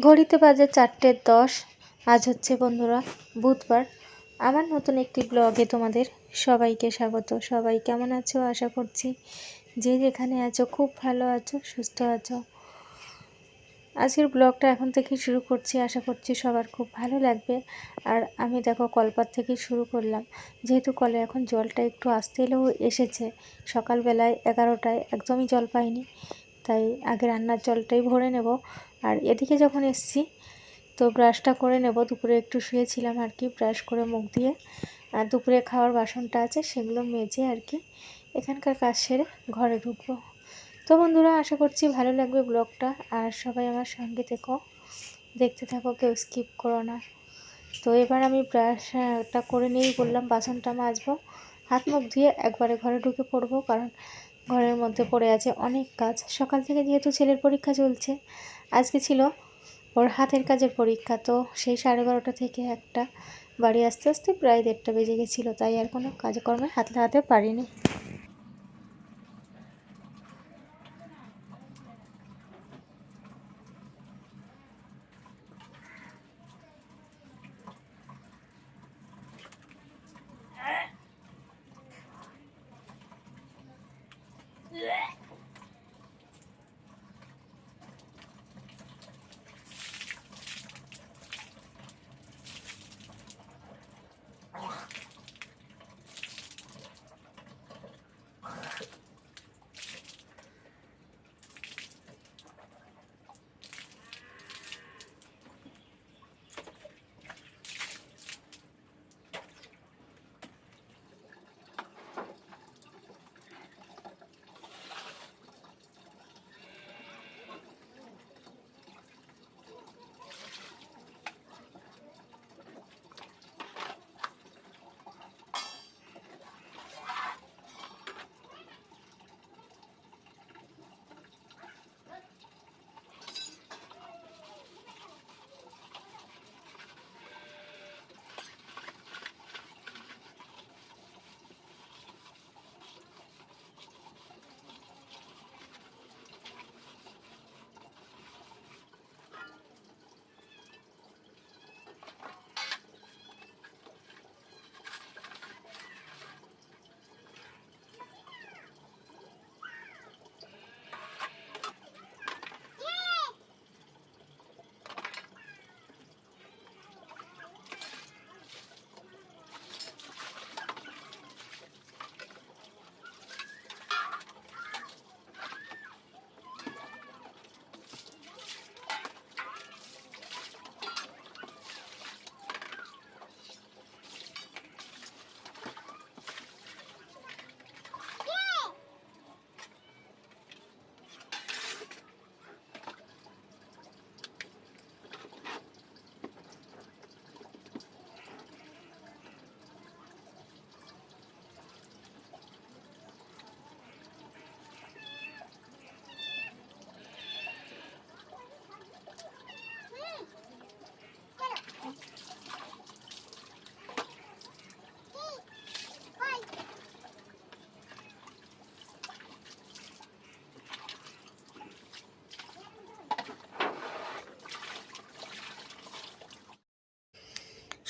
ঘড়িতে বাজে চারটে দশ। আজ হচ্ছে বন্ধুরা বুধবার। আমার নতুন একটি ব্লগে তোমাদের সবাইকে স্বাগত। সবাই কেমন আছো? আশা করছি যে যেখানে আছো, খুব ভালো আছো, সুস্থ আছো। আজকের ব্লগটা এখন থেকে শুরু করছি। আশা করছি সবার খুব ভালো লাগবে। আর আমি দেখো কলপাত থেকে শুরু করলাম। যেহেতু কলে এখন জলটা একটু আসতে এলেও এসেছে, সকালবেলায় এগারোটায়, একদমই জল পাইনি। তাই আগে রান্নার জলটাই ভরে নেব। আর এদিকে যখন এসছি, তো ব্রাশটা করে নেব। দুপুরে একটু শুয়েছিলাম আর কি, ব্রাশ করে মুখ দিয়ে। আর দুপুরে খাওয়ার বাসনটা আছে, সেগুলো মেজে আর কি এখানকার কাজ সেরে ঘরে ঢুকবো। তো বন্ধুরা, আশা করছি ভালো লাগবে ব্লগটা। আর সবাই আমার সঙ্গে থেকো, দেখতে থাকো, কেউ স্কিপ করো না। তো এবার আমি ব্রাশটা করে নিয়েই বললাম, বাসনটা মাজবো। হাত মুখ ধুয়ে একবারে ঘরে ঢুকে পড়ব, কারণ ঘরের মধ্যে পড়ে আছে অনেক কাজ। সকাল থেকে যেহেতু ছেলের পরীক্ষা চলছে, আজকে ছিল ওর হাতের কাজের পরীক্ষা, তো সেই সাড়ে বারোটা থেকে একটা বাড়ি আসতে আসতে প্রায় দেড়টা বেজে গেছিল, তাই আর কোনো কাজকর্মে হাত লাগাতে পারিনি।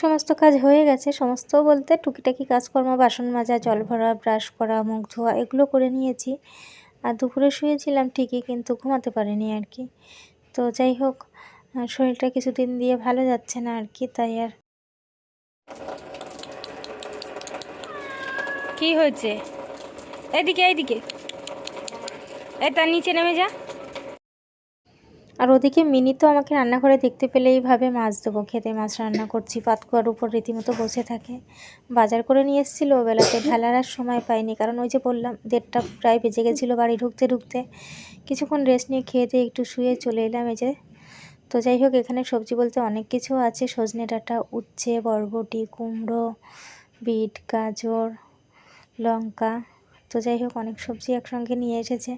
সমস্ত কাজ হয়ে গেছে। সমস্ত বলতে টুকিটাকি কাজকর্ম, বাসন মাজা, জল ভরা, ব্রাশ করা, মুখ ধোয়া, এগুলো করে নিয়েছি। আর দুপুরে শুয়েছিলাম ঠিকই কিন্তু ঘুমাতে পারিনি আর কি। তো যাই হোক শরীরটা কিছুদিন দিয়ে ভালো যাচ্ছে না আর কি, তাই আর কি হয়েছে? এদিকে এদিকে। তার নিচে নেমে যা। আর ওদিকে মিনি তো আমাকে রান্নাঘরে দেখতে পেলেই ভাবে মাছ দেবো। খেতে মাছ রান্না করছি, পাতকুয়ার উপর রীতিমতো বসে থাকে। বাজার করে নিয়ে এসেছিল, বেলাতে ঢালার আর সময় পাইনি। কারণ ওই যে বললাম, দেড়টা প্রায় বেজে গেছিল বাড়ি ঢুকতে ঢুকতে। কিছুক্ষণ রেস্ট নিয়ে খেয়ে দিয়ে একটু শুয়ে চলে এলাম এই যে। তো যাই হোক, এখানে সবজি বলতে অনেক কিছু আছে। সজনে ডাঁটা, উচ্ছে, বরবটি, কুমড়ো, বিট, গাজর, লঙ্কা তো যাই হোক অনেক সবজি একসঙ্গে নিয়ে এসেছে।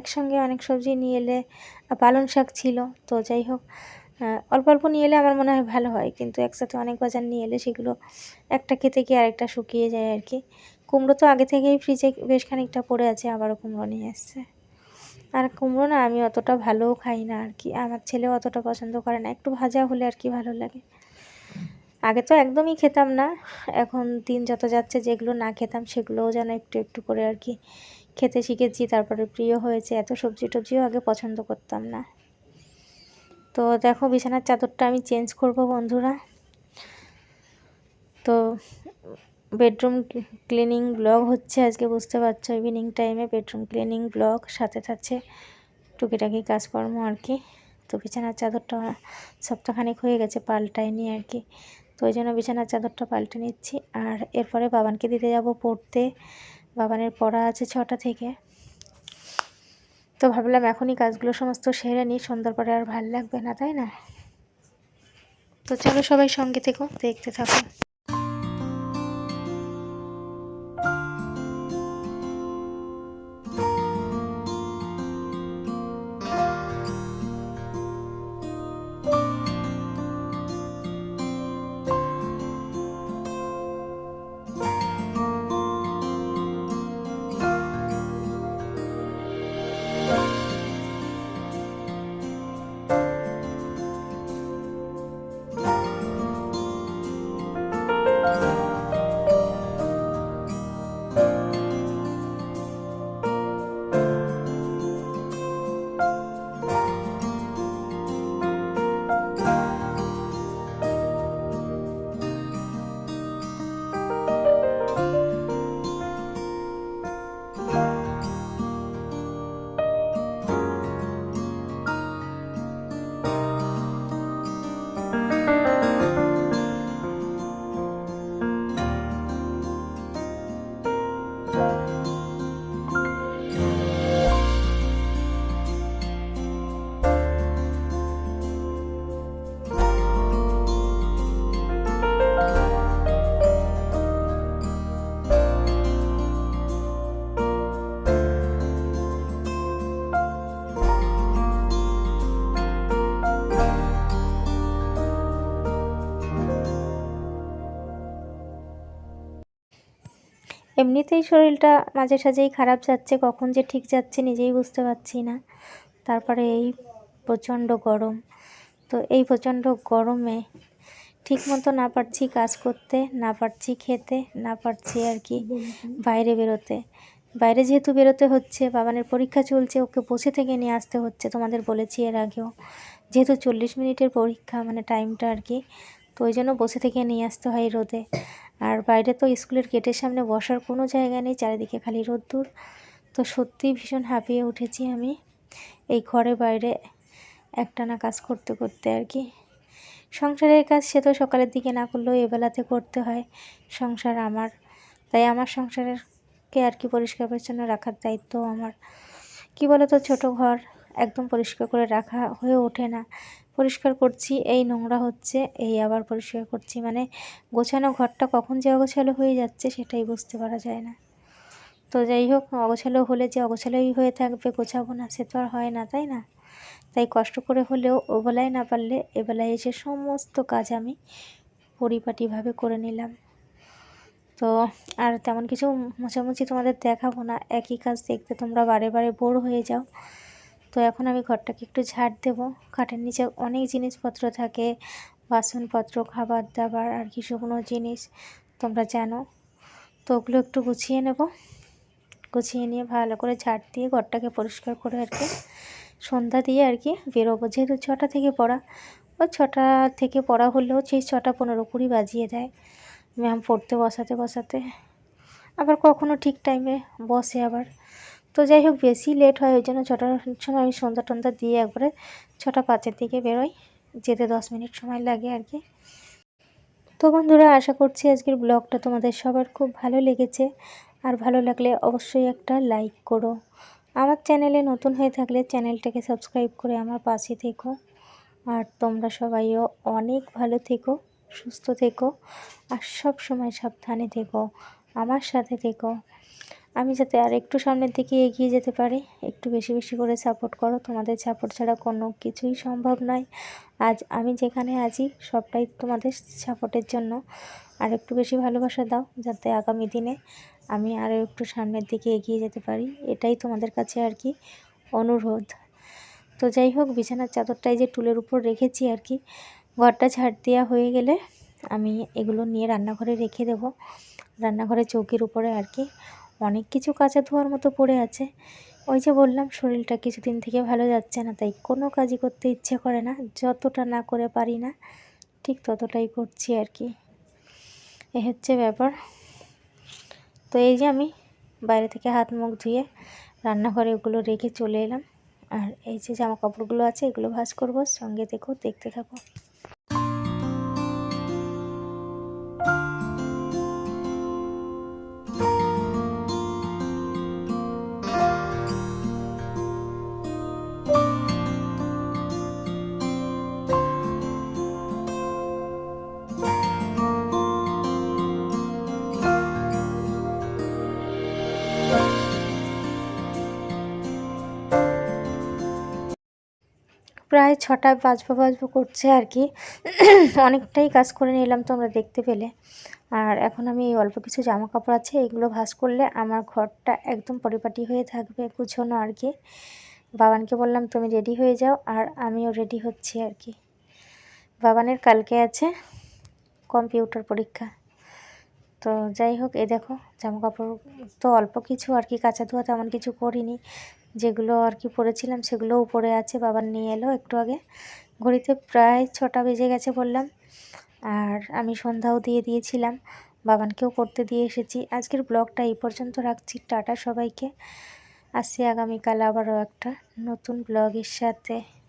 একসঙ্গে অনেক সবজি নিয়ে এলে পালং শাক ছিল। তো যাই হোক অল্প অল্প নিয়ে এলে আমার মনে হয় ভালো হয়। কিন্তু একসাথে অনেক বাজার নিয়ে এলে সেগুলো একটা খেতে গিয়ে আরেকটা শুকিয়ে যায় আর কি কুমড়ো তো আগে থেকেই ফ্রিজে বেশ খানিকটা পড়ে আছে, আবারও কুমড়ো নিয়ে এসছে। আর কুমড়ো না, আমি অতটা ভালোও খাই না আর কি আমার ছেলেও অতটা পছন্দ করে না। একটু ভাজা হলে আর কি ভালো লাগে। আগে তো একদমই খেতাম না। এখন দিন যত যাচ্ছে, যেগুলো না খেতাম, সেগুলোও যেন একটু একটু করে আর কি খেতে শিখেছি। তারপরে প্রিয় হয়েছে, এত সবজি টবজিও আগে পছন্দ করতাম না। তো দেখো, বিছানার চাদরটা আমি চেঞ্জ করব, বন্ধুরা। তো বেডরুম ক্লিনিং ব্লগ হচ্ছে আজকে, বুঝতে পারছ? ইভিনিং টাইমে বেডরুম ক্লিনিং ব্লগ, সাথে থাকছে টুকিটাকি কাজকর্ম আর কি। তো বিছানার চাদরটা সপ্তাহখানেক হয়ে গেছে, পাল্টায়নি আর কি। তো ওই জন্য বিছানার চাদরটা পাল্টে নিচ্ছি। আর এরপরে বাবানকে দিতে যাব পড়তে। বাবানের পড়া আছে ছটা থেকে। তো ভাবলাম এখনই কাজগুলো সমস্ত সেরে নিই, সন্ধ্যার পরে আর ভালো লাগবে না, তাই না? তো চলো সবাই সঙ্গে থেকো, দেখতে থাকো। এমনিতেই শরীরটা মাঝে সাঝেই খারাপ যাচ্ছে, কখন যে ঠিক যাচ্ছে নিজেই বুঝতে পারছি না। তারপরে এই প্রচণ্ড গরম। তো এই প্রচণ্ড গরমে ঠিক মতো না পারছি কাজ করতে, না পারছি খেতে, না পারছি আর কি বাইরে বেরোতে। বাইরে যেহেতু বেরোতে হচ্ছে, বাবানের পরীক্ষা চলছে, ওকে বসে থেকে নিয়ে আসতে হচ্ছে, তোমাদের বলেছি এর আগেও। যেহেতু চল্লিশ মিনিটের পরীক্ষা মানে টাইমটা আর কি, তো ওই জন্য বসে থেকে নিয়ে আসতে হয় রোদে। আর বাইরে তো স্কুলের গেটের সামনে বসার কোনো জায়গা নেই, চারিদিকে খালি রোদ্দুর। তো সত্যিই ভীষণ হাঁপিয়ে উঠেছি আমি এই ঘরে বাইরে একটানা কাজ করতে করতে আর কি। সংসারের কাজ সে তো সকালের দিকে না করলেও এবেলাতে করতে হয়, সংসার আমার। তাই আমার সংসারেরকে আর কি পরিষ্কার পরিচ্ছন্ন রাখার দায়িত্ব আমার। কি বলো তো ছোটো ঘর একদম পরিষ্কার করে রাখা হয়ে ওঠে না। পরিষ্কার করছি, এই নোংরা হচ্ছে, এই আবার পরিষ্কার করছি। মানে গোছানো ঘরটা কখন যে অগোছালো হয়ে যাচ্ছে সেটাই বুঝতে পারা যায় না। তো যাই হোক, অগোছালো হলে যে অগোছালোই হয়ে থাকবে, গোছাবো না সে তো আর হয় না, তাই না? তাই কষ্ট করে হলেও ওবেলায় না পারলে এবেলায় এসে সমস্ত কাজ আমি পরিপাটিভাবে করে নিলাম। তো আর তেমন কিছু মোছামুছি তোমাদের দেখাবো না। একই কাজ দেখতে তোমরা বারে বারে বোর হয়ে যাও। তো এখন আমি ঘরটাকে একটু ঝাড় দেবো। খাটের নিচে অনেক জিনিসপত্র থাকে, বাসনপত্র খাবার দাবার আর কি শুকনো জিনিস, তোমরা জানো। তো ওগুলো একটু গুছিয়ে নেব। গুছিয়ে নিয়ে ভালো করে ঝাড় দিয়ে ঘরটাকে পরিষ্কার করে আর কি সন্ধ্যা দিয়ে আর কি বেরোবো। যেহেতু ছটা থেকে পড়া ওই ছটা থেকে পড়া হলেও সেই ছটা পনেরো কুড়ি বাজিয়ে দেয় ম্যাম পড়তে বসাতে বসাতে। আবার কখনো ঠিক টাইমে বসে আবার। তো যাই হোক, বেশি লেট হয়, ওই জন্য ছটার সময় আমি সন্ধ্যা টন্ধা দিয়ে একবারে ছটা পাঁচের দিকে বেরোই। যেতে দশ মিনিট সময় লাগে আর কি। তো বন্ধুরা, আশা করছি আজকের ব্লগটা তোমাদের সবার খুব ভালো লেগেছে। আর ভালো লাগলে অবশ্যই একটা লাইক করো। আমার চ্যানেলে নতুন হয়ে থাকলে চ্যানেলটাকে সাবস্ক্রাইব করে আমার পাশে থেকো। আর তোমরা সবাইও অনেক ভালো থেকো, সুস্থ থেকো, আর সব সময় সাবধানে থেকো, আমার সাথে থেকো। আমি যাতে আর একটু সামনের দিকে এগিয়ে যেতে পারি, একটু বেশি বেশি করে সাপোর্ট করো। তোমাদের সাপোর্ট ছাড়া কোনো কিছুই সম্ভব নয়। আজ আমি যেখানে আছি, সবটাই তোমাদের সাপোর্টের জন্য। আর একটু বেশি ভালোবাসা দাও, যাতে আগামী দিনে আমি আরও একটু সামনের দিকে এগিয়ে যেতে পারি। এটাই তোমাদের কাছে আর কি অনুরোধ। তো যাই হোক, বিছানার চাদরটাই যে টুলের উপর রেখেছি আর কি, ঘরটা ছাড় দেওয়া হয়ে গেলে আমি এগুলো নিয়ে রান্নাঘরে রেখে দেবো। রান্নাঘরে চৌকির উপরে আর কি। অনেক কিছু কাঁচা ধোয়ার মতো পড়ে আছে। ওই যে বললাম, শরীরটা কিছুদিন থেকে ভালো যাচ্ছে না, তাই কোনো কাজই করতে ইচ্ছে করে না, যতটা না করে পারি না, ঠিক ততটাই করছি আর কি। এ হচ্ছে ব্যাপার। তো এই যে আমি বাইরে থেকে হাত মুখ ধুয়ে রান্নাঘরে ওগুলো রেখে চলে এলাম। আর এই যে জামা কাপড়গুলো আছে, এগুলো ভাঁজ করব, সঙ্গে দেখো, দেখতে থাকো। প্রায় ছটা বাজবো বাজবো করছে আর কি। অনেকটাই কাজ করে নিলাম তোমরা দেখতে পেলে। আর এখন আমি এই অল্প কিছু জামা কাপড় আছে, এগুলো ভাঁজ করলে আমার ঘরটা একদম পরিপাটি হয়ে থাকবে, গুছোনো আর কি। বাবানকে বললাম, তুমি রেডি হয়ে যাও। আর আমিও রেডি হচ্ছি আর কি। বাবানের কালকে আছে কম্পিউটার পরীক্ষা। তো যাই হোক, এ দেখো জামা কাপড় তো অল্প কিছু আর কি, কাঁচা ধোয়া তেমন কিছু করিনি। যেগুলো আর কি পড়েছিলাম সেগুলো উপরে আছে, বাবার নিয়ে এলো একটু আগে। ঘড়িতে প্রায় ছটা বেজে গেছে বললাম। আর আমি সন্ধ্যাও দিয়ে দিয়েছিলাম। বাবানকেও করতে দিয়ে এসেছি। আজকের ব্লগটা এই পর্যন্ত রাখছি। টাটা সবাইকে। আসছি আগামীকাল আবারও একটা নতুন ব্লগের সাথে।